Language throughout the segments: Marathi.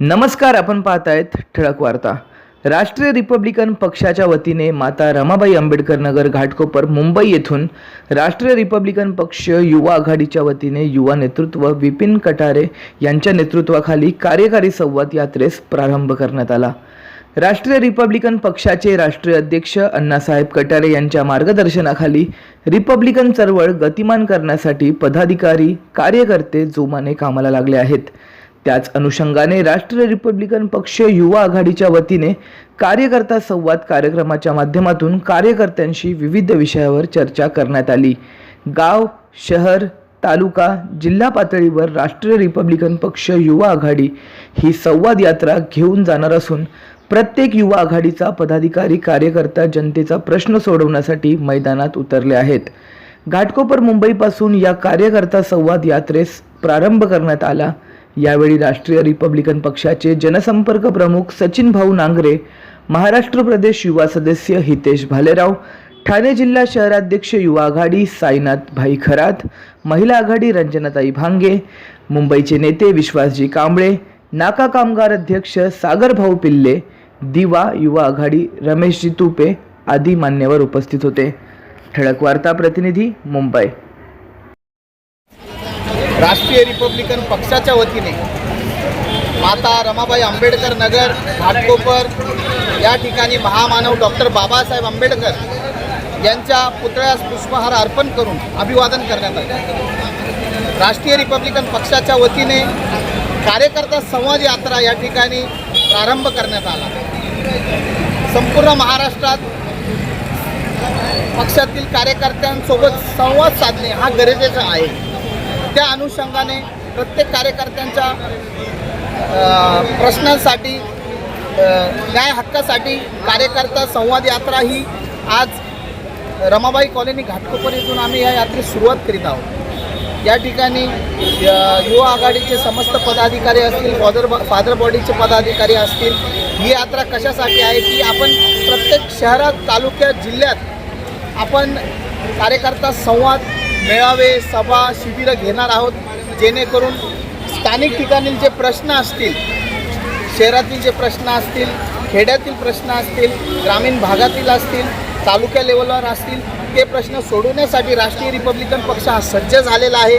नमस्कार आपण पाहत आहेत ठळक वार्ता. राष्ट्रीय रिपब्लिकन पक्षाच्या वतीने माता रमाबाई आंबेडकर नगर घाटकोपर मुंबई येथून राष्ट्रीय रिपब्लिकन पक्ष युवा आघाडीच्या वतीने युवा नेतृत्व विपिन कटारे यांच्या नेतृत्वाखाली कार्यकारी संवाद यात्रेस प्रारंभ करण्यात आला. राष्ट्रीय रिपब्लिकन पक्षाचे राष्ट्रीय अध्यक्ष अण्णासाहेब कटारे यांच्या मार्गदर्शनाखाली रिपब्लिकन चळवळ गतिमान करण्यासाठी पदाधिकारी कार्यकर्ते जोमाने कामाला लागले आहेत. त्याच अनुषंगाने राष्ट्रीय रिपब्लिकन पक्ष युवा आघाडीच्या वतीने कार्यकर्ता संवाद कार्यक्रमाच्या माध्यमातून कार्यकर्त्यांशी विविध विषयावर चर्चा करण्यात आली. गाव शहर तालुका जिल्हा पातळीवर राष्ट्रीय रिपब्लिकन पक्ष युवा आघाडी ही संवाद यात्रा घेऊन जाणार असून प्रत्येक युवा आघाडीचा पदाधिकारी कार्यकर्ता जनतेचा प्रश्न सोडवण्यासाठी मैदानात उतरले आहेत. घाटकोपर मुंबईपासून या कार्यकर्ता संवाद यात्रेस प्रारंभ करण्यात आला. यावेळी राष्ट्रीय रिपब्लिकन पक्षाचे जनसंपर्क प्रमुख सचिन भाऊ नांगरे महाराष्ट्र प्रदेश युवा सदस्य हितेश भालेराव ठाणे जिल्हा शहराध्यक्ष युवा आघाडी साईनाथ भाई खरात महिला आघाडी रंजनाताई भांगे मुंबईचे नेते विश्वासजी कांबळे नाका कामगार अध्यक्ष सागर भाऊ पिल्ले दिवा युवा आघाडी रमेशजी तुपे आदी मान्यवर उपस्थित होते. ठळक वार्ता प्रतिनिधी मुंबई. राष्ट्रीय रिपब्लिकन पक्षाच्या वतीने माता रमाबाई आंबेडकर नगर घाटकोपर या ठिकाणी महामानव डॉक्टर बाबासाहेब आंबेडकर यांच्या पुतळ्यास पुष्पहार अर्पण करून अभिवादन करण्यात आले. राष्ट्रीय रिपब्लिकन पक्षाच्या वतीने कार्यकर्ता संवाद यात्रा या ठिकाणी प्रारंभ करण्यात आला. संपूर्ण महाराष्ट्रात पक्षातील कार्यकर्त्यांसोबत संवाद साधणे हा गरजेचा आहे. त्या अनुषंगाने प्रत्येक कार्यकर्त्यांच्या प्रश्नांसाठी न्याय हक्कासाठी कार्यकर्ता संवाद यात्रा ही आज रमाबाई कॉलनी घाटकोपर येथून आम्ही या यात्रेस सुरुवात करीत आहोत. या ठिकाणी युवा आघाडीचे समस्त पदाधिकारी असतील फादर फादर बॉडीचे पदाधिकारी असतील ही यात्रा कशासाठी आहे की आपण प्रत्येक शहरात तालुक्यात जिल्ह्यात आपण कार्यकर्ता संवाद मेळावे सभा शिबिरं घेणार आहोत जेणेकरून स्थानिक ठिकाणील जे प्रश्न असतील शहरातील जे प्रश्न असतील खेड्यातील प्रश्न असतील ग्रामीण भागातील असतील तालुक्या लेवलवर असतील ते प्रश्न सोडवण्यासाठी राष्ट्रीय रिपब्लिकन पक्ष हा सज्ज झालेला आहे.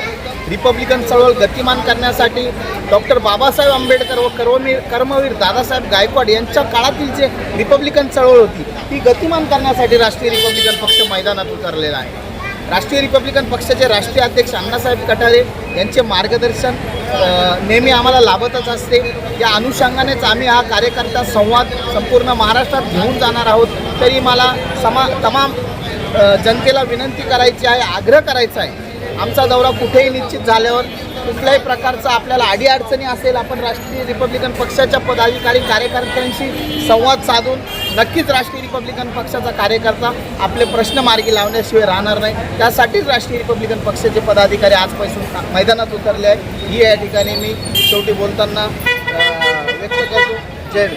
रिपब्लिकन चळवळ गतिमान करण्यासाठी डॉक्टर बाबासाहेब आंबेडकर व कर्मवीर कर्मवीर दादासाहेब गायकवाड यांच्या काळातील जे रिपब्लिकन चळवळ होती ती गतिमान करण्यासाठी राष्ट्रीय रिपब्लिकन पक्ष मैदानात उतरलेला आहे. राष्ट्रीय रिपब्लिकन पक्षाचे राष्ट्रीय अध्यक्ष अण्णासाहेब कटारे यांचे मार्गदर्शन नेहमी आम्हाला लाभतच असते. या अनुषंगानेच आम्ही हा कार्यकर्ता संवाद संपूर्ण महाराष्ट्रात घेऊन जाणार आहोत. तरी मला समा तमाम जनतेला विनंती करायची आहे आग्रह करायचा आहे. आमचा दौरा कुठेही निश्चित झाल्यावर कुठल्याही प्रकारचा आपल्याला अडीअडचणी असेल आपण राष्ट्रीय रिपब्लिकन पक्षाच्या पदाधिकारी कार्यकर्त्यांशी संवाद साधून नक्कीच राष्ट्रीय रिपब्लिकन पक्षाचा कार्यकर्ता आपले प्रश्न मार्गी लावण्याशिवाय राहणार नाही. त्यासाठीच राष्ट्रीय रिपब्लिकन पक्षाचे पदाधिकारी आजपासून मैदानात उतरले आहेत. ही या ठिकाणी मी शेवटी बोलताना व्यक्त करतो. जय